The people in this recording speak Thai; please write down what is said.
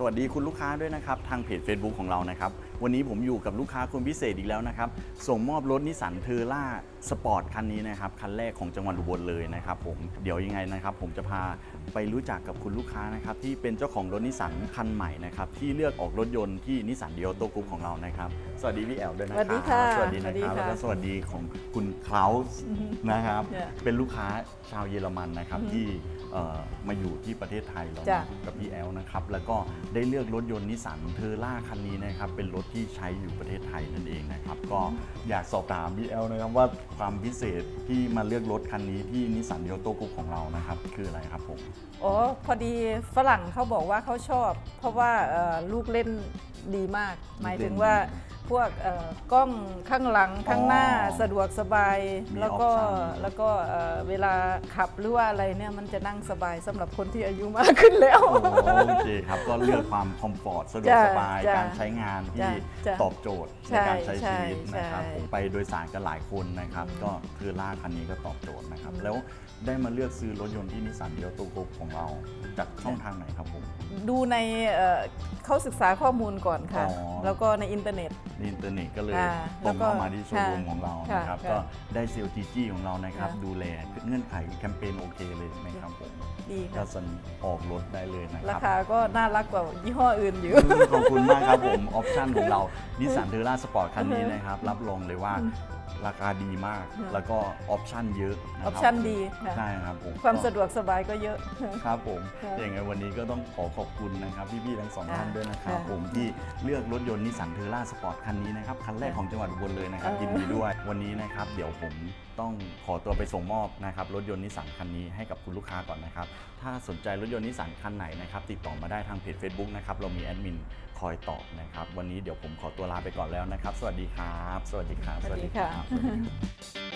สวัสดีคุณลูกค้าด้วยนะครับ ทางเพจ Facebook ของเรานะครับ วันนี้ผมอยู่กับลูกค้าคนพิเศษอีกแล้วนะครับ ส่งมอบรถนิสสันเทอร่าสปอร์ตคันนี้นะครับ คันแรกของจังหวัดอุบลเลยนะครับผมเดี๋ยวยังไงนะครับ ผมจะพาไปรู้จักกับคุณลูกค้านะครับ ที่เป็นเจ้าของรถนิสสันคันใหม่นะครับ ที่เลือกออกรถยนต์ที่นิสสันเดียโตกรุ๊ปของเรานะครับ สวัสดีพี่แอลด้วยนะครับ สวัสดีค่ะสวัสดีนะครับสวัสดีค่ะแล้วก็สวัสดีของคุณคลาสนะครับ เนี่ย เป็นลูกค้าชาวเยอรมันนะครับที่เอ่อมาอยู่ที่ประเทศไทยเรา จ้ะ กับพี่แอลนะครับ แล้วก็ได้เลือกรถยนต์นิสสันเทอร่าคันนี้นะครับเป็นรถที่ใช้อยู่ประเทศไทยนั่นเองนะครับ ก็อยากสอบถามพี่แอลนะครับว่าความพิเศษที่มาเลือกรถคันนี้ที่นิสสันเดียโตกรุ๊ปของเรานะครับ คืออะไรครับผมอ๋อพอดีฝรั่งเขาบอกว่าเขาชอบ เพราะว่าเอ่อลูกเล่นดีมาก หมายถึงว่า พวกเอ่อกล้องข้างหลังข้างหน้าอ๋อสะดวกสบายมีแล้วก็ option แล้วก็เอ่อเวลาขับหรือว่าอะไรเนี่ยมันจะนั่งสบายสำหรับคนที่อายุมากขึ้นแล้วโอ้โอเคครับก็เลือกความคอมฟอร์ตสะดวกจ้ะสบายจ้ะการใช้งานที่จ้ะจ้ะตอบโจทย์ในใช่การใช้ชีวิตใช่นะครับใช่ผมไปโดยสารกันหลายคนนะครับ ก็คือล่าคันนี้ก็ตอบโจทย์นะครับ แล้วได้มาเลือกซื้อรถยนต์ที่นิสสันเดียวตูกรุ๊ปของเรา จากช่องทางไหนครับผม ดูในเอ่อเขาศึกษาข้อมูลก่อนค่ะ อ๋อ แล้วก็ในอินเทอร์เน็ต ในอินเทอร์เน็ตก็เลยค่ะตรงเข้ามาที่โชแล้วว์ก็รูมของเราค่ะนะครับ ค่ะก็ได้เซลล์จีจี้ของเรานะครับ ค่ะ ดูแลเงื่อนไขแคมเปญโอเคเลยนะครับผมดีก็ค่ะสันออกรถได้เลยนะครารับ คาก็น่ารักกว่ายี่ห้ออื่นอยู่ ขอบคุณมากครับผม ออปชั่นของเรานิสสันเทอร่าสปอร์ตคันนี้นะครับ รับรองเลยว่า ราคาดีมากอืมแล้วก็ออปชั่นเยอะนะคอรับอปชั่นดีค่ะใช่ครับผมความก็สะดวกสบายก็เยอะครับผมค่ะอย่างไงวันนี้ก็ต้องขอขอบคุณนะครับพี่ๆทั้งสองค่ะท่านด้วยนะครับค่ะผมที่เลือกรถยนต์นิสสันเทอร่าสปอร์ตคันนี้นะครับคันแรกของจังหวัดอุบลเลยนะครับเออยินดีด้วยวันนี้นะครับ เดี๋ยวผมต้องขอตัวไปส่งมอบนะครับรถยนต์นิสสันคันนี้ให้กับคุณลูกค้าก่อนนะครับถ้าสนใจรถยนต์นิสสันคันไหนนะครับติดต่อมาได้ทางเพจ Facebook นะครับเรามีแอดมิน คอยตอบนะครับ วันนี้เดี๋ยวผมขอตัวลาไปก่อนแล้วนะครับ สวัสดีครับ สวัสดีครับ สวัสดีค่ะสวัสดีครับ